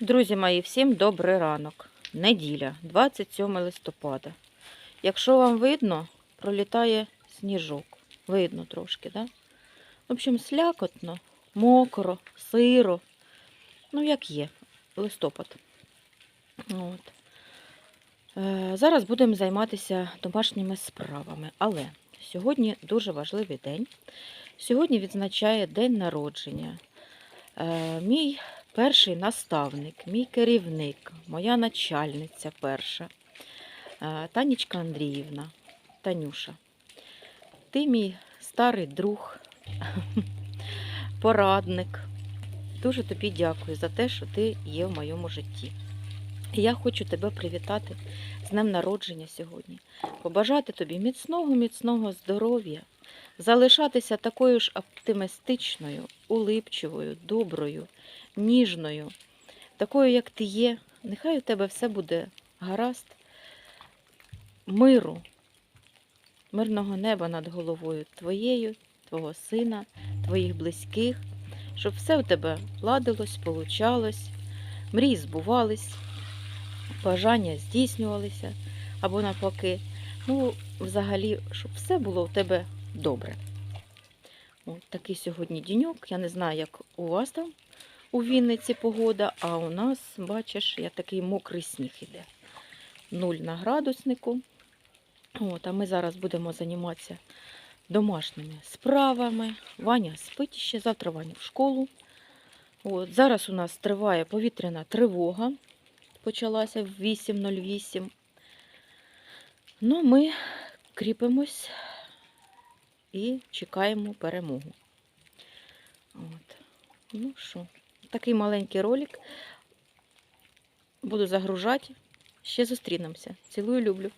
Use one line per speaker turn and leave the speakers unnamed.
Друзі мої, всім добрий ранок. Неділя, 27 листопада. Якщо вам видно, пролітає сніжок. Видно трошки, да? В общем, слякотно, мокро, сиро. Ну, як є, листопад. От. Е, зараз будемо займатися домашніми справами. Але сьогодні дуже важливий день. Сьогодні відзначає день народження. Е, мій перший наставник, мій керівник, моя начальниця перша, е, Танічка Андріївна, Танюша. Ти мій старий друг, порадник. Дуже тобі дякую за те, що ти є в моєму житті. І я хочу тебе привітати з днем народження сьогодні, побажати тобі міцного, міцного здоров'я, залишатися такою ж оптимістичною, улипчивою, доброю, ніжною, такою, як ти є. Нехай у тебе все буде гаразд, миру, мирного неба над головою твоєю, твого сина, твоїх близьких, щоб все у тебе ладилось, получалось, мрії збувались, бажання здійснювалися або навпаки. Ну, взагалі, щоб все було у тебе добре. От такий сьогодні діньок. Я не знаю, як у вас там у Вінниці погода, а у нас, бачиш, я такий мокрий сніг іде. Нуль на градуснику. От, а ми зараз будемо займатися домашніми справами. Ваня спить ще, завтра Ваня в школу. От, зараз у нас триває повітряна тривога. Почалася в 8.08. Ну, ми кріпимось і чекаємо перемогу. От. Ну що, такий маленький ролик. Буду загружати. Ще зустрінемося. Цілую, люблю.